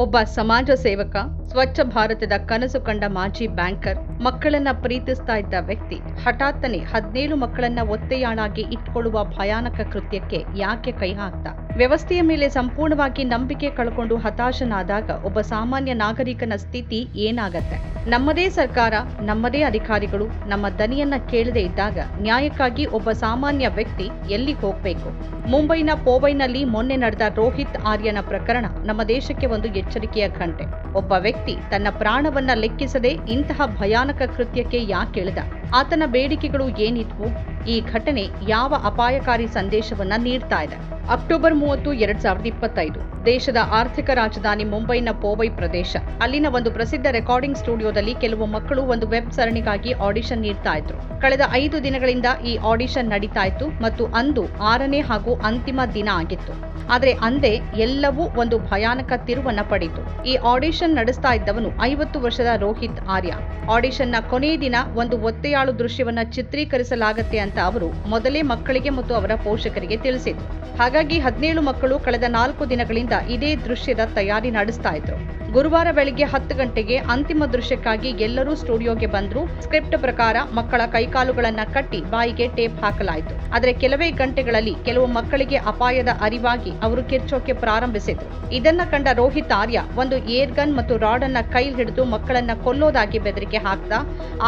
ಒಬ್ಬ ಸಮಾಜ ಸೇವಕ ಸ್ವಚ್ಛ ಭಾರತದ ಕನಸು ಕಂಡ ಮಾಜಿ ಬ್ಯಾಂಕರ್ ಮಕ್ಕಳನ್ನ ಪ್ರೀತಿಸ್ತಾ ಇದ್ದ ವ್ಯಕ್ತಿ ಹಠಾತ್ತನೆ ಹದಿನೇಳು ಮಕ್ಕಳನ್ನ ಒತ್ತೆಯಾಳಾಗಿ ಇಟ್ಕೊಳ್ಳುವ ಭಯಾನಕ ಕೃತ್ಯಕ್ಕೆ ಯಾಕೆ ಕೈ ಹಾಕ್ತ? ವ್ಯವಸ್ಥೆಯ ಮೇಲೆ ಸಂಪೂರ್ಣವಾಗಿ ನಂಬಿಕೆ ಕಳ್ಕೊಂಡು ಹತಾಶನಾದಾಗ ಒಬ್ಬ ಸಾಮಾನ್ಯ ನಾಗರಿಕನ ಸ್ಥಿತಿ ಏನಾಗತ್ತೆ? ನಮ್ಮದೇ ಸರ್ಕಾರ, ನಮ್ಮದೇ ಅಧಿಕಾರಿಗಳು, ನಮ್ಮ ದನಿಯನ್ನ ಕೇಳದೇ ಇದ್ದಾಗ ನ್ಯಾಯಕ್ಕಾಗಿ ಒಬ್ಬ ಸಾಮಾನ್ಯ ವ್ಯಕ್ತಿ ಎಲ್ಲಿ ಹೋಗ್ಬೇಕು? ಮುಂಬೈನ ಪೋವೈನಲ್ಲಿ ಮೊನ್ನೆ ನಡೆದ ರೋಹಿತ್ ಆರ್ಯನ ಪ್ರಕರಣ ನಮ್ಮ ದೇಶಕ್ಕೆ ಒಂದು ಎಚ್ಚರಿಕೆಯ ಗಂಟೆ ಒಬ್ಬ ವ್ಯಕ್ತಿ ತನ್ನ ಪ್ರಾಣವನ್ನ ಲೆಕ್ಕಿಸದೆ ಇಂತಹ ಭಯಾನಕ ಕೃತ್ಯಕ್ಕೆ ಯಾಕಿಳಿದ ಆತನ ಬೇಡಿಕೆಗಳು ಏನಿದ್ವು? ಈ ಘಟನೆ ಯಾವ ಅಪಾಯಕಾರಿ ಸಂದೇಶವನ್ನ ನೀಡ್ತಾ ಇದೆ. ಅಕ್ಟೋಬರ್ ಮೂವತ್ತು, ಎರಡ್ ಸಾವಿರದ ಇಪ್ಪತ್ತೈದು, ದೇಶದ ಆರ್ಥಿಕ ರಾಜಧಾನಿ ಮುಂಬೈನ ಪೋವೈ ಪ್ರದೇಶ. ಅಲ್ಲಿನ ಒಂದು ಪ್ರಸಿದ್ಧ ರೆಕಾರ್ಡಿಂಗ್ ಸ್ಟುಡಿಯೋದಲ್ಲಿ ಕೆಲವು ಮಕ್ಕಳು ಒಂದು ವೆಬ್ ಸರಣಿಗಾಗಿ ಆಡಿಷನ್ ನೀಡ್ತಾ ಇದ್ರು. ಕಳೆದ ಐದು ದಿನಗಳಿಂದ ಈ ಆಡಿಷನ್ ನಡೀತಾ ಇತ್ತು ಮತ್ತು ಅಂದು ಆರನೇ ಹಾಗೂ ಅಂತಿಮ ದಿನ ಆಗಿತ್ತು. ಆದರೆ ಅಂದೇ ಎಲ್ಲವೂ ಒಂದು ಭಯಾನಕ ತಿರುವನ್ನ ಪಡೆಯಿತು ಈ ಆಡಿಷನ್ ನಡೆಸ್ತಾ ಇದ್ದವನು ಐವತ್ತು ವರ್ಷದ ರೋಹಿತ್ ಆರ್ಯ. ಆಡಿಷನ್ನ ಕೊನೆಯ ದಿನ ಒಂದು ಒತ್ತೆಯಾಳು ದೃಶ್ಯವನ್ನ ಚಿತ್ರೀಕರಿಸಲಾಗತ್ತೆ ಅಂತ ಅವರು ಮೊದಲೇ ಮಕ್ಕಳಿಗೆ ಮತ್ತು ಅವರ ಪೋಷಕರಿಗೆ ತಿಳಿಸಿದ್ರು. ಹಾಗಾಗಿ ಹದಿನೇಳು ಮಕ್ಕಳು ಕಳೆದ ನಾಲ್ಕು ದಿನಗಳಿಂದ ಇದೇ ದೃಶ್ಯದ ತಯಾರಿ ನಡೆಸ್ತಾ ಇದ್ರು. ಗುರುವಾರ ಬೆಳಗ್ಗೆ ಹತ್ತು ಗಂಟೆಗೆ ಅಂತಿಮ ದೃಶ್ಯಕ್ಕಾಗಿ ಎಲ್ಲರೂ ಸ್ಟುಡಿಯೋಗೆ ಬಂದ್ರು. ಸ್ಕ್ರಿಪ್ಟ್ ಪ್ರಕಾರ ಮಕ್ಕಳ ಕೈಕಾಲುಗಳನ್ನ ಕಟ್ಟಿ ಬಾಯಿಗೆ ಟೇಪ್ ಹಾಕಲಾಯಿತು. ಆದರೆ ಕೆಲವೇ ಗಂಟೆಗಳಲ್ಲಿ ಕೆಲವು ಮಕ್ಕಳಿಗೆ ಅಪಾಯದ ಅರಿವಾಗಿ ಅವರು ಕಿರ್ಚೋಕೆ ಪ್ರಾರಂಭಿಸಿದ್ರು. ಇದನ್ನ ಕಂಡ ರೋಹಿತ್ ಆರ್ಯ ಒಂದು ಏರ್ ಗನ್ ಮತ್ತು ರಾಡ್ ಅನ್ನ ಕೈ ಹಿಡಿದು ಮಕ್ಕಳನ್ನ ಕೊಲ್ಲೋದಾಗಿ ಬೆದರಿಕೆ ಹಾಕ್ದ.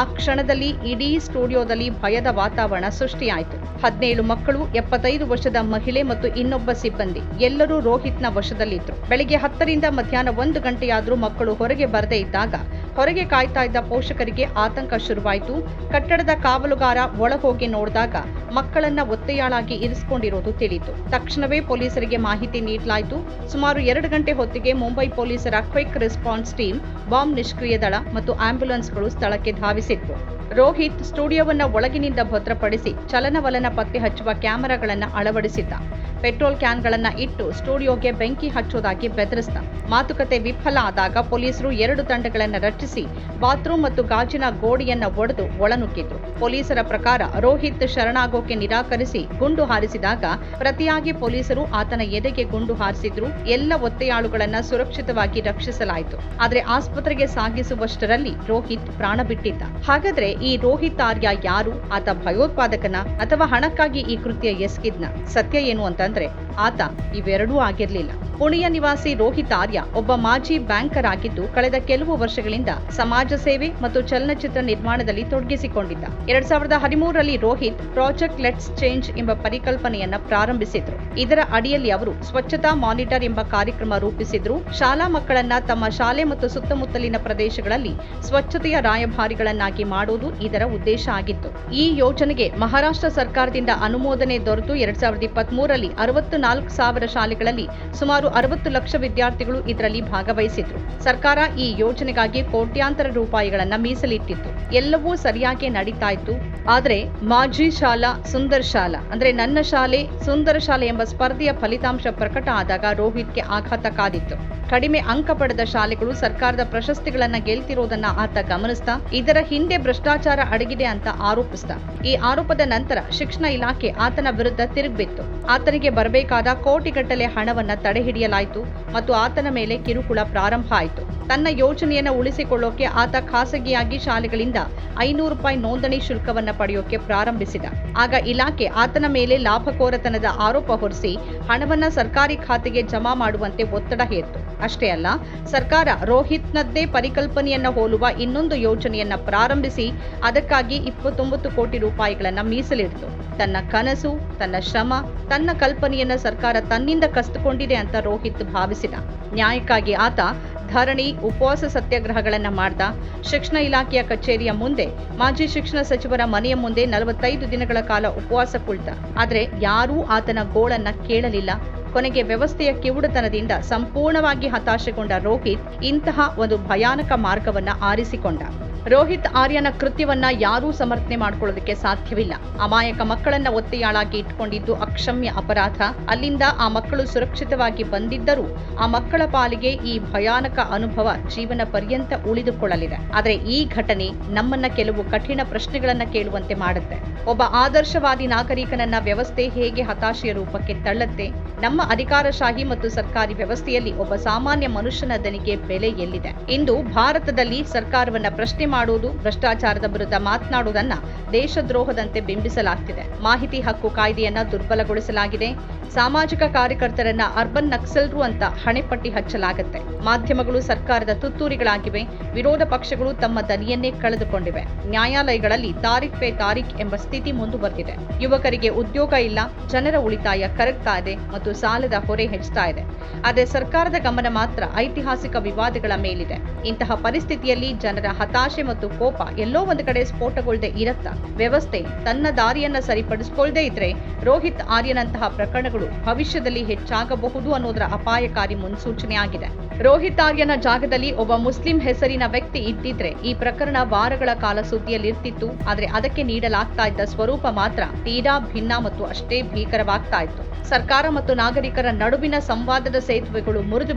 ಆ ಕ್ಷಣದಲ್ಲಿ ಇಡೀ ಸ್ಟುಡಿಯೋದಲ್ಲಿ ಭಯದ ವಾತಾವರಣ ಸೃಷ್ಟಿಯಾಯಿತು. ಹದಿನೇಳು ಮಕ್ಕಳು, ಎಪ್ಪತ್ತೈದು ವರ್ಷದ ಮಹಿಳೆ ಮತ್ತು ಇನ್ನೊಬ್ಬ ಸಿಬ್ಬಂದಿ. ಎಲ್ಲರೂ ರೋಹಿತ್ನ ವಶದಲ್ಲಿದ್ರು. ಬೆಳಿಗ್ಗೆ ಹತ್ತರಿಂದ ಮಧ್ಯಾಹ್ನ ಒಂದು ಗಂಟೆಯಾದ್ರೂ ಮಕ್ಕಳು ಹೊರಗೆ ಬರದೇ ಇದ್ದಾಗ ಹೊರಗೆ ಕಾಯ್ತಾ ಇದ್ದ ಪೋಷಕರಿಗೆ ಆತಂಕ ಶುರುವಾಯಿತು. ಕಟ್ಟಡದ ಕಾವಲುಗಾರ ಒಳಹೋಗಿ ನೋಡಿದಾಗ ಮಕ್ಕಳನ್ನ ಒತ್ತೆಯಾಳಾಗಿ ಇರಿಸಿಕೊಂಡಿರೋದು ತಿಳಿಯಿತು. ತಕ್ಷಣವೇ ಪೊಲೀಸರಿಗೆ ಮಾಹಿತಿ ನೀಡಲಾಯಿತು. ಸುಮಾರು ಎರಡು ಗಂಟೆ ಹೊತ್ತಿಗೆ ಮುಂಬೈ ಪೊಲೀಸರ ಕ್ವಿಕ್ ರೆಸ್ಪಾನ್ಸ್ ಟೀಮ್ ಬಾಂಬ್ ನಿಷ್ಕ್ರಿಯ ದಳ ಮತ್ತು ಆಂಬ್ಯುಲೆನ್ಸ್ಗಳು ಸ್ಥಳಕ್ಕೆ ಧಾವಿಸಿತ್ತು. ರೋಹಿತ್ ಸ್ಟುಡಿಯೋವನ್ನ ಒಳಗಿನಿಂದ ಭದ್ರಪಡಿಸಿ ಚಲನವಲನ ಪತ್ತೆ ಹಚ್ಚುವ ಕ್ಯಾಮೆರಾಗಳನ್ನ ಅಳವಡಿಸಿದ್ದ. ಪೆಟ್ರೋಲ್ ಕ್ಯಾನ್ಗಳನ್ನ ಇಟ್ಟು ಸ್ಟುಡಿಯೋಗೆ ಬೆಂಕಿ ಹಚ್ಚೋದಾಗಿ ಬೆದರಿಸಿದ. ಮಾತುಕತೆ ವಿಫಲ ಆದಾಗ ಪೊಲೀಸರು ಎರಡು ತಂಡಗಳನ್ನ ರಚಿಸಿ ಬಾತ್ರೂಮ್ ಮತ್ತು ಗಾಜಿನ ಗೋಡೆಯನ್ನ ಒಡೆದು ಒಳನುಗ್ಗಿದ್ರು. ಪೊಲೀಸರ ಪ್ರಕಾರ ರೋಹಿತ್ ಶರಣಾಗೋಕೆ ನಿರಾಕರಿಸಿ ಗುಂಡು ಹಾರಿಸಿದಾಗ ಪ್ರತಿಯಾಗಿ ಪೊಲೀಸರು ಆತನ ಎದೆಗೆ ಗುಂಡು ಹಾರಿಸಿದ್ರು. ಎಲ್ಲ ಒತ್ತೆಯಾಳುಗಳನ್ನ ಸುರಕ್ಷಿತವಾಗಿ ರಕ್ಷಿಸಲಾಯಿತು. ಆದ್ರೆ ಆಸ್ಪತ್ರೆಗೆ ಸಾಗಿಸುವಷ್ಟರಲ್ಲಿ ರೋಹಿತ್ ಪ್ರಾಣ ಬಿಟ್ಟಿದ್ದ. ಹಾಗಾದ್ರೆ ಈ ರೋಹಿತ್ ಆರ್ಯ ಯಾರು? ಆತ ಭಯೋತ್ಪಾದಕನ ಅಥವಾ ಹಣಕ್ಕಾಗಿ ಈ ಕೃತ್ಯ ಎಸಗಿದ್ನ? ಸತ್ಯ ಏನು encuentre. ಆತ ಇವೆರಡೂ ಆಗಿರಲಿಲ್ಲ. ಪುಣೆಯ ನಿವಾಸಿ ರೋಹಿತ್ ಆರ್ಯ ಒಬ್ಬ ಮಾಜಿ ಬ್ಯಾಂಕರ್ ಆಗಿದ್ದು ಕಳೆದ ಕೆಲವು ವರ್ಷಗಳಿಂದ ಸಮಾಜ ಸೇವೆ ಮತ್ತು ಚಲನಚಿತ್ರ ನಿರ್ಮಾಣದಲ್ಲಿ ತೊಡಗಿಸಿಕೊಂಡಿದ್ದ. ಎರಡ್ ಸಾವಿರದ ಹದಿಮೂರರಲ್ಲಿ ರೋಹಿತ್ ಪ್ರಾಜೆಕ್ಟ್ ಲೆಟ್ಸ್ ಚೇಂಜ್ ಎಂಬ ಪರಿಕಲ್ಪನೆಯನ್ನ ಪ್ರಾರಂಭಿಸಿದ್ರು. ಇದರ ಅಡಿಯಲ್ಲಿ ಅವರು ಸ್ವಚ್ಛತಾ ಮಾನಿಟರ್ ಎಂಬ ಕಾರ್ಯಕ್ರಮ ರೂಪಿಸಿದ್ರು. ಶಾಲಾ ಮಕ್ಕಳನ್ನ ತಮ್ಮ ಶಾಲೆ ಮತ್ತು ಸುತ್ತಮುತ್ತಲಿನ ಪ್ರದೇಶಗಳಲ್ಲಿ ಸ್ವಚ್ಛತೆಯ ರಾಯಭಾರಿಗಳನ್ನಾಗಿ ಮಾಡುವುದು ಇದರ ಉದ್ದೇಶ ಆಗಿತ್ತು. ಈ ಯೋಜನೆಗೆ ಮಹಾರಾಷ್ಟ್ರ ಸರ್ಕಾರದಿಂದ ಅನುಮೋದನೆ ದೊರೆತು. ಎರಡ್ ಸಾವಿರದ ಇಪ್ಪತ್ತ್ ಮೂರರಲ್ಲಿ ಅರವತ್ತು ನಾಲ್ಕು ಸಾವಿರ ಶಾಲೆಗಳಲ್ಲಿ ಸುಮಾರು ಅರವತ್ತು ಲಕ್ಷ ವಿದ್ಯಾರ್ಥಿಗಳು ಇದರಲ್ಲಿ ಭಾಗವಹಿಸಿದ್ರು. ಸರ್ಕಾರ ಈ ಯೋಜನೆಗಾಗಿ ಕೋಟ್ಯಾಂತರ ರೂಪಾಯಿಗಳನ್ನ ಮೀಸಲಿಟ್ಟಿತ್ತು. ಎಲ್ಲವೂ ಸರಿಯಾಗಿ ನಡೀತಾ ಇತ್ತು. ಆದರೆ ಮಾಜಿ ಶಾಲಾ ಸುಂದರ್ ಶಾಲಾ, ಅಂದ್ರೆ ನನ್ನ ಶಾಲೆ ಸುಂದರ ಶಾಲೆ ಎಂಬ ಸ್ಪರ್ಧೆಯ ಫಲಿತಾಂಶ ಪ್ರಕಟ ಆದಾಗ ರೋಹಿತ್ಗೆ ಆಘಾತ ಕಾದಿತ್ತು. ಕಡಿಮೆ ಅಂಕ ಪಡೆದ ಶಾಲೆಗಳು ಸರ್ಕಾರದ ಪ್ರಶಸ್ತಿಗಳನ್ನ ಗೆಲ್ತಿರೋದನ್ನ ಆತ ಗಮನಿಸ್ತಾ, ಇದರ ಹಿಂದೆ ಭ್ರಷ್ಟಾಚಾರ ಅಡಗಿದೆ ಅಂತ ಆರೋಪಿಸ್ತ. ಈ ಆರೋಪದ ನಂತರ ಶಿಕ್ಷಣ ಇಲಾಖೆ ಆತನ ವಿರುದ್ಧ ತಿರುಗಿಬಿತ್ತು. ಆತನಿಗೆ ಬರಬೇಕಾದ ಕೋಟಿಗಟ್ಟಲೆ ಹಣವನ್ನ ತಡೆಹಿಡಿಯಲಾಯಿತು ಮತ್ತು ಆತನ ಮೇಲೆ ಕಿರುಕುಳ ಪ್ರಾರಂಭ ಆಯಿತು. ತನ್ನ ಯೋಜನೆಯನ್ನು ಉಳಿಸಿಕೊಳ್ಳೋಕೆ ಆತ ಖಾಸಗಿಯಾಗಿ ಶಾಲೆಗಳಿಂದ ಐನೂರು ರೂಪಾಯಿ ನೋಂದಣಿ ಶುಲ್ಕವನ್ನು ಪಡೆಯೋಕೆ ಪ್ರಾರಂಭಿಸಿದ. ಆಗ ಇಲಾಖೆ ಆತನ ಮೇಲೆ ಲಾಭಕೋರತನದ ಆರೋಪ ಹೊರಿಸಿ ಹಣವನ್ನು ಸರ್ಕಾರಿ ಖಾತೆಗೆ ಜಮಾ ಮಾಡುವಂತೆ ಒತ್ತಡ ಹೇರಿತು. ಅಷ್ಟೇ ಅಲ್ಲ, ಸರ್ಕಾರ ರೋಹಿತ್ನದ್ದೇ ಪರಿಕಲ್ಪನೆಯನ್ನ ಹೋಲುವ ಇನ್ನೊಂದು ಯೋಜನೆಯನ್ನ ಪ್ರಾರಂಭಿಸಿ ಅದಕ್ಕಾಗಿ ಇಪ್ಪತ್ತೊಂಬತ್ತು ಕೋಟಿ ರೂಪಾಯಿಗಳನ್ನ ಮೀಸಲಿಡಿತು. ತನ್ನ ಕನಸು, ತನ್ನ ಶ್ರಮ, ತನ್ನ ಕಲ್ಪನೆಯನ್ನ ಸರ್ಕಾರ ತನ್ನಿಂದ ಕಸ್ತುಕೊಂಡಿದೆ ಅಂತ ರೋಹಿತ್ ಭಾವಿಸಿದ. ನ್ಯಾಯಕ್ಕಾಗಿ ಆತ ಧರಣಿ, ಉಪವಾಸ ಸತ್ಯಾಗ್ರಹಗಳನ್ನ ಮಾಡ್ತಾ ಶಿಕ್ಷಣ ಇಲಾಖೆಯ ಕಚೇರಿಯ ಮುಂದೆ ಮಾಜಿ ಶಿಕ್ಷಣ ಸಚಿವರ ಮನೆಯ ಮುಂದೆ ನಲವತ್ತೈದು ದಿನಗಳ ಕಾಲ ಉಪವಾಸ ಕುಳಿತ. ಆದರೆ ಯಾರೂ ಆತನ ಗೋಳನ್ನ ಕೇಳಲಿಲ್ಲ. ಕೊನೆಗೆ ವ್ಯವಸ್ಥೆಯ ಕಿವುಡತನದಿಂದ ಸಂಪೂರ್ಣವಾಗಿ ಹತಾಶೆಗೊಂಡ ರೋಹಿತ್ ಇಂತಹ ಒಂದು ಭಯಾನಕ ಮಾರ್ಗವನ್ನ ಆರಿಸಿಕೊಂಡ. ರೋಹಿತ್ ಆರ್ಯನ ಕೃತ್ಯವನ್ನ ಯಾರೂ ಸಮರ್ಥನೆ ಮಾಡಿಕೊಳ್ಳೋದಕ್ಕೆ ಸಾಧ್ಯವಿಲ್ಲ. ಅಮಾಯಕ ಮಕ್ಕಳನ್ನ ಒತ್ತೆಯಾಳಾಗಿ ಇಟ್ಕೊಂಡಿದ್ದು ಅಕ್ಷಮ್ಯ ಅಪರಾಧ. ಅಲ್ಲಿಂದ ಆ ಮಕ್ಕಳು ಸುರಕ್ಷಿತವಾಗಿ ಬಂದಿದ್ದರೂ ಆ ಮಕ್ಕಳ ಪಾಲಿಗೆ ಈ ಭಯಾನಕ ಅನುಭವ ಜೀವನ ಪರ್ಯಂತ ಉಳಿದುಕೊಳ್ಳಲಿದೆ. ಆದರೆ ಈ ಘಟನೆ ನಮ್ಮನ್ನ ಕೆಲವು ಕಠಿಣ ಪ್ರಶ್ನೆಗಳನ್ನ ಕೇಳುವಂತೆ ಮಾಡುತ್ತೆ. ಒಬ್ಬ ಆದರ್ಶವಾದಿ ನಾಗರಿಕನನ್ನ ವ್ಯವಸ್ಥೆ ಹೇಗೆ ಹತಾಶೆಯ ರೂಪಕ್ಕೆ ತಳ್ಳುತ್ತೆ? ನಮ್ಮ ಅಧಿಕಾರಶಾಹಿ ಮತ್ತು ಸರ್ಕಾರಿ ವ್ಯವಸ್ಥೆಯಲ್ಲಿ ಒಬ್ಬ ಸಾಮಾನ್ಯ ಮನುಷ್ಯನ ದನಿಗೆ ಬೆಲೆ ಎಲ್ಲಿದೆ? ಇಂದು ಭಾರತದಲ್ಲಿ ಸರ್ಕಾರವನ್ನ ಪ್ರಶ್ನೆ ಮಾಡುವುದು, ಭ್ರಷ್ಟಾಚಾರದ ವಿರುದ್ಧ ಮಾತನಾಡುವುದನ್ನ ದೇಶದ್ರೋಹದಂತೆ ಬಿಂಬಿಸಲಾಗ್ತಿದೆ. ಮಾಹಿತಿ ಹಕ್ಕು ಕಾಯ್ದೆಯನ್ನ ದುರ್ಬಲಗೊಳಿಸಲಾಗಿದೆ. ಸಾಮಾಜಿಕ ಕಾರ್ಯಕರ್ತರನ್ನ ಅರ್ಬನ್ ನಕ್ಸಲ್ರು ಅಂತ ಹಣೆಪಟ್ಟಿ ಹಚ್ಚಲಾಗುತ್ತೆ. ಮಾಧ್ಯಮಗಳು ಸರ್ಕಾರದ ತುತ್ತೂರಿಗಳಾಗಿವೆ. ವಿರೋಧ ಪಕ್ಷಗಳು ತಮ್ಮ ದನಿಯನ್ನೇ ಕಳೆದುಕೊಂಡಿವೆ. ನ್ಯಾಯಾಲಯಗಳಲ್ಲಿ ತಾರೀಖ್ ಪೇ ತಾರೀಖ್ ಎಂಬ ಸ್ಥಿತಿ ಮುಂದುವರೆದಿದೆ. ಯುವಕರಿಗೆ ಉದ್ಯೋಗ ಇಲ್ಲ, ಜನರ ಉಳಿತಾಯ ಕರಗ್ತಾ ಇದೆ ಮತ್ತು ಸಾಲದ ಹೊರೆ ಹೆಚ್ಚುತ್ತಾ ಇದೆ. ಆದರೆ ಸರ್ಕಾರದ ಗಮನ ಮಾತ್ರ ಐತಿಹಾಸಿಕ ವಿವಾದಗಳ ಮೇಲಿದೆ. ಇಂತಹ ಪರಿಸ್ಥಿತಿಯಲ್ಲಿ ಜನರ ಹತಾಶೆ ಮತ್ತು ಕೋಪ ಎಲ್ಲೋ ಒಂದು ಕಡೆ ಸ್ಫೋಟಗೊಳ್ಳದೆ ಇರತ್ತಾ. ವ್ಯವಸ್ಥೆ ತನ್ನ ದಾರಿಯನ್ನ ಸರಿಪಡಿಸಿಕೊಳ್ಳದೆ ಇದ್ರೆ ರೋಹಿತ್ ಆರ್ಯನಂತಹ ಪ್ರಕರಣಗಳು ಭವಿಷ್ಯದಲ್ಲಿ ಹೆಚ್ಚಾಗಬಹುದು ಅನ್ನೋದರ ಅಪಾಯಕಾರಿ ಮುನ್ಸೂಚನೆಯಾಗಿದೆ. ರೋಹಿತ್ ಆರ್ಯನ ಜಾಗದಲ್ಲಿ ಒಬ್ಬ ಮುಸ್ಲಿಂ ಹೆಸರಿನ ವ್ಯಕ್ತಿ ಇದ್ದಿದ್ರೆ ಈ ಪ್ರಕರಣ ವಾರಗಳ ಕಾಲ ಸುದ್ದಿಯಲ್ಲಿರ್ತಿತ್ತು. ಆದರೆ ಅದಕ್ಕೆ ನೀಡಲಾಗ್ತಾ ಇದ್ದ ಸ್ವರೂಪ ಮಾತ್ರ ತೀರಾ ಭಿನ್ನ ಮತ್ತು ಅಷ್ಟೇ ಭೀಕರವಾಗ್ತಾ ಇತ್ತು. ಸರ್ಕಾರ ಮತ್ತು ನಾಗರಿಕರ ನಡುವಿನ ಸಂವಾದದ ಸೇತುವೆಗಳು ಮುರಿದು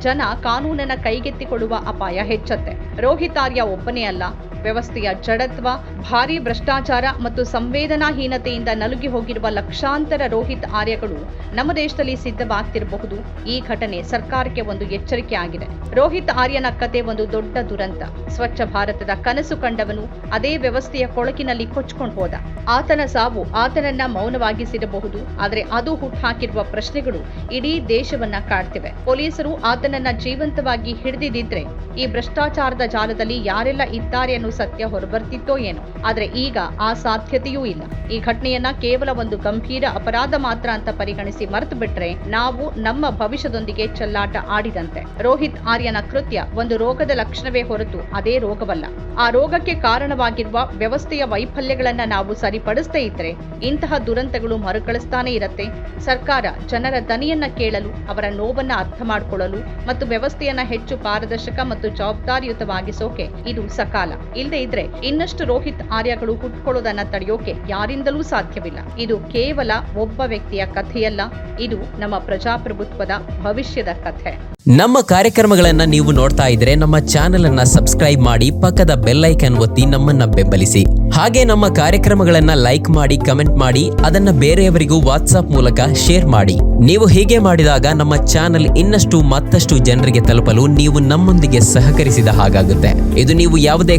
ಜನ ಕಾನೂನನ್ನ ಕೈಗೆತ್ತಿಕೊಳ್ಳುವ ಅಪಾಯ ಹೆಚ್ಚತ್ತೆ. ರೋಹಿತ್ ಆರ್ಯ ಒಬ್ಬನೇ ಅಲ್ಲ ವ್ಯವಸ್ಥೆಯ ಜಡತ್ವ, ಭಾರೀ ಭ್ರಷ್ಟಾಚಾರ ಮತ್ತು ಸಂವೇದನಾಹೀನತೆಯಿಂದ ನಲುಗಿ ಹೋಗಿರುವ ಲಕ್ಷಾಂತರ ರೋಹಿತ್ ಆರ್ಯಗಳು ನಮ್ಮ ದೇಶದಲ್ಲಿ ಸಿದ್ಧವಾಗ್ತಿರಬಹುದು. ಈ ಘಟನೆ ಸರ್ಕಾರಕ್ಕೆ ಒಂದು ಎಚ್ಚರಿಕೆ ಆಗಿದೆ. ರೋಹಿತ್ ಆರ್ಯನ ಕತೆ ಒಂದು ದೊಡ್ಡ ದುರಂತ. ಸ್ವಚ್ಛ ಭಾರತದ ಕನಸು ಕಂಡವನು ಅದೇ ವ್ಯವಸ್ಥೆಯ ಕೊಳಕಿನಲ್ಲಿ ಕೊಚ್ಕೊಂಡು ಹೋದ. ಆತನ ಸಾವು ಆತನನ್ನ ಮೌನವಾಗಿಸಿರಬಹುದು, ಆದರೆ ಅದು ಹುಟ್ಟುಹಾಕಿರುವ ಪ್ರಶ್ನೆಗಳು ಇಡೀ ದೇಶವನ್ನ ಕಾಡ್ತಿವೆ. ಪೊಲೀಸರು ಆತನನ್ನ ಜೀವಂತವಾಗಿ ಹಿಡಿದಿದ್ದರೆ ಈ ಭ್ರಷ್ಟಾಚಾರದ ಜಾಲದಲ್ಲಿ ಯಾರೆಲ್ಲ ಇದ್ದಾರೆ ಅನ್ನೋ ಸತ್ಯ ಹೊರಬರ್ತಿತ್ತೋ ಏನೋ. ಆದ್ರೆ ಈಗ ಆ ಸಾಧ್ಯತೆಯೂ ಇಲ್ಲ. ಈ ಘಟನೆಯನ್ನ ಕೇವಲ ಒಂದು ಗಂಭೀರ ಅಪರಾಧ ಮಾತ್ರ ಅಂತ ಪರಿಗಣಿಸಿ ಮರೆತು ಬಿಟ್ರೆ ನಾವು ನಮ್ಮ ಭವಿಷ್ಯದೊಂದಿಗೆ ಚೆಲ್ಲಾಟ ಆಡಿದಂತೆ. ರೋಹಿತ್ ಆರ್ಯನ ಕೃತ್ಯ ಒಂದು ರೋಗದ ಲಕ್ಷಣವೇ ಹೊರತು ಅದೇ ರೋಗವಲ್ಲ. ಆ ರೋಗಕ್ಕೆ ಕಾರಣವಾಗಿರುವ ವ್ಯವಸ್ಥೆಯ ವೈಫಲ್ಯಗಳನ್ನ ನಾವು ಸರಿಪಡಿಸದೇ ಇದ್ರೆ ಇಂತಹ ದುರಂತಗಳು ಮರುಕಳಿಸ್ತಾನೆ ಇರತ್ತೆ. ಸರ್ಕಾರ ಜನರ ದನಿಯನ್ನ ಕೇಳಲು, ಅವರ ನೋವನ್ನ ಅರ್ಥ ಮಾಡಿಕೊಳ್ಳಲು ಮತ್ತು ವ್ಯವಸ್ಥೆಯನ್ನ ಹೆಚ್ಚು ಪಾರದರ್ಶಕ ಮತ್ತು ಜವಾಬ್ದಾರಿಯುತವಾಗಿಸೋಕೆ ಇದು ಸಕಾಲ. ಇಲ್ಲದೆ ಇದ್ರೆ ಇನ್ನಷ್ಟು ರೋಹಿತ್ ಆರ್ಯಗಳು ಹುಟ್ಕೊಳ್ಳೋದನ್ನ ತಡೆಯೋಕೆ ಯಾರಿಂದಲೂ ಸಾಧ್ಯವಿಲ್ಲ. ಇದು ಕೇವಲ ಒಬ್ಬ ವ್ಯಕ್ತಿಯ ಕಥೆಯಲ್ಲ, ಇದು ನಮ್ಮ ಪ್ರಜಾಪ್ರಭುತ್ವದ ಭವಿಷ್ಯದ ಕಥೆ. ನಮ್ಮ ಕಾರ್ಯಕ್ರಮಗಳನ್ನ ನೀವು ನೋಡ್ತಾ ಇದ್ರೆ ನಮ್ಮ ಚಾನೆಲ್ ಅನ್ನ ಸಬ್ಸ್ಕ್ರೈಬ್ ಮಾಡಿ ಪಕ್ಕದ ಬೆಲ್ ಐಕನ್ ಒತ್ತಿ ನಮ್ಮನ್ನ ಬೆಂಬಲಿಸಿ. ಹಾಗೆ ನಮ್ಮ ಕಾರ್ಯಕ್ರಮಗಳನ್ನ ಲೈಕ್ ಮಾಡಿ, ಕಮೆಂಟ್ ಮಾಡಿ, ಅದನ್ನ ಬೇರೆಯವರಿಗೂ ವಾಟ್ಸ್ಆಪ್ ಮೂಲಕ ಶೇರ್ ಮಾಡಿ. ನೀವು ಹೀಗೆ ಮಾಡಿದಾಗ ನಮ್ಮ ಚಾನೆಲ್ ಇನ್ನಷ್ಟು ಮತ್ತಷ್ಟು ಜನರಿಗೆ ತಲುಪಲು ನೀವು ನಮ್ಮೊಂದಿಗೆ ಸಹಕರಿಸಿದ ಹಾಗಾಗುತ್ತೆ. ಇದು ನೀವು ಯಾವುದೇ